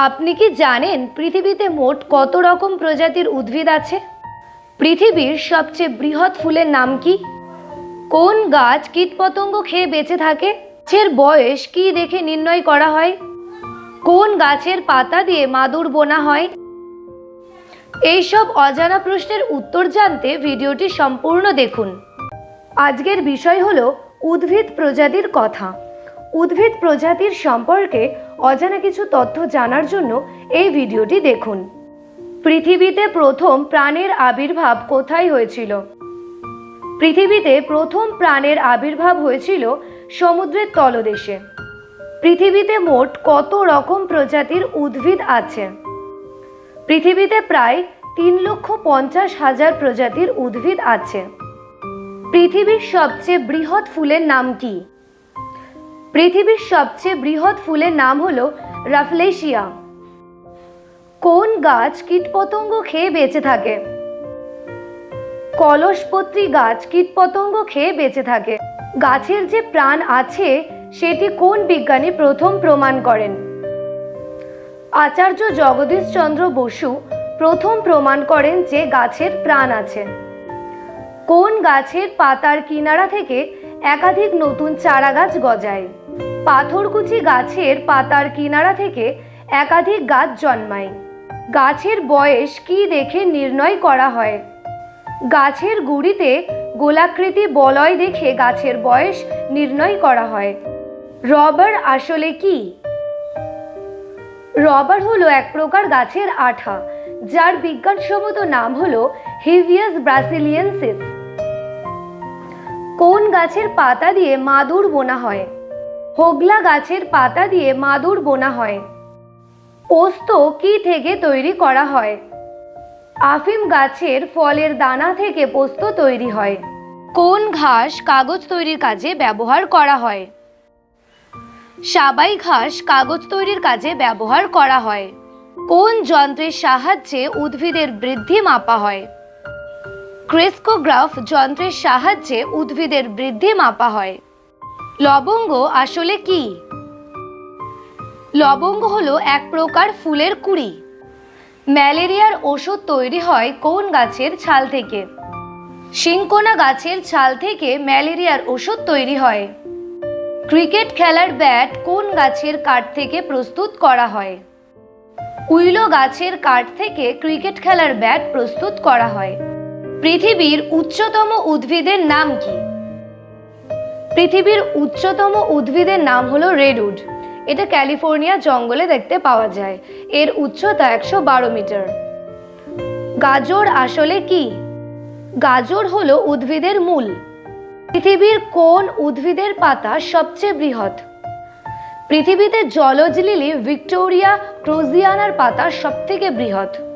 আপনি কি জানেন পৃথিবীতে মোট কত রকম প্রজাতির উদ্ভিদ আছে? পৃথিবীর সবচেয়ে বৃহৎ ফুলের নাম কি? কোন গাছ কীটপতঙ্গ খেয়ে বেঁচে থাকে? গাছের বয়স কি দেখে নির্ণয় করা হয়? কোন গাছের পাতা দিয়ে মাদুর বোনা হয়? এইসব অজানা প্রশ্নের উত্তর জানতে ভিডিওটি সম্পূর্ণ দেখুন। আজকের বিষয় হলো উদ্ভিদ প্রজাতির কথা। উদ্ভিদ প্রজাতির সম্পর্কে অজানা কিছু তথ্য জানার জন্য এই ভিডিওটি দেখুন। পৃথিবীতে প্রথম প্রাণের আবির্ভাব কোথায় হয়েছিল? পৃথিবীতে প্রথম প্রাণের আবির্ভাব হয়েছিল সমুদ্রের তলদেশে। পৃথিবীতে মোট কত রকম প্রজাতির উদ্ভিদ আছে? পৃথিবীতে প্রায় তিন লক্ষ পঞ্চাশ হাজার প্রজাতির উদ্ভিদ আছে। পৃথিবীর সবচেয়ে বৃহৎ ফুলের নাম কি? পৃথিবীর সবচেয়ে বৃহৎ ফুলের নাম হলো রাফলেশিয়া। কোন গাছ কীটপতঙ্গ খেয়ে বেঁচে থাকে? কলসপত্রী গাছ কীটপতঙ্গ খেয়ে বেঁচে থাকে। গাছের যে প্রাণ আছে, সেটি কোন বিজ্ঞানী প্রথম প্রমাণ করেন? আচার্য জগদীশ চন্দ্র বসু প্রথম প্রমাণ করেন যে গাছের প্রাণ আছে। কোন গাছের পাতার কিনারা থেকে একাধিক নতুন চারা গাছ গজায়? পাথরকুচি গাছের পাতার কিনারা থেকে একাধিক গাছ জন্মায়। গাছের বয়স কি দেখে নির্ণয় করা হয়? গাছের গুড়িতে গোলাকৃতি বলয় দেখে গাছের বয়স নির্ণয় করা হয়। রবার আসলে কি? রবার হলো এক প্রকার গাছের আঠা, যার বিজ্ঞানসম্মত নাম হলো হিভিয়াস ব্রাসিলিয়েন্সিস। কোন গাছের পাতা দিয়ে মাদুর বোনা হয়? হোগলা গাছের পাতা দিয়ে মাদুর বোনা হয়। পোস্ত কি থেকে তৈরি করা হয়? আফিম গাছের ফলের দানা থেকে পোস্ত তৈরি হয়। কোন ঘাস কাগজ তৈরির কাজে ব্যবহার করা হয়? সাবাই ঘাস কাগজ তৈরির কাজে ব্যবহার করা হয়। কোন যন্ত্রের সাহায্যে উদ্ভিদের বৃদ্ধি মাপা হয়? ক্রেস্কোগ্রাফ যন্ত্রের সাহায্যে উদ্ভিদের বৃদ্ধি মাপা হয়। লবঙ্গ আসলে কি? লবঙ্গ হলো এক প্রকার ফুলের কুড়ি। ম্যালেরিয়ার ওষুধ তৈরি হয় কোন গাছের ছাল থেকে? শিংকোনা গাছের ছাল থেকে ম্যালেরিয়ার ওষুধ তৈরি হয়। ক্রিকেট খেলার ব্যাট কোন গাছের কাঠ থেকে প্রস্তুত করা হয়? উইলো গাছের কাঠ থেকে ক্রিকেট খেলার ব্যাট প্রস্তুত করা হয়। পৃথিবীর উচ্চতম উদ্ভিদের নাম কি? পৃথিবীর উচ্চতম উদ্ভিদের নাম হলো রেডউড এটা ক্যালিফোর্নিয়া জঙ্গলে দেখতে পাওয়া যায়। এর উচ্চতা একশো বারো মিটার। গাজর আসলে কি? গাজর হলো উদ্ভিদের মূল। পৃথিবীর কোন উদ্ভিদের পাতা সবচেয়ে বৃহৎ? পৃথিবীতে জলজ লিলি ভিক্টোরিয়া ক্রোজিয়ানার পাতা সবথেকে বৃহৎ।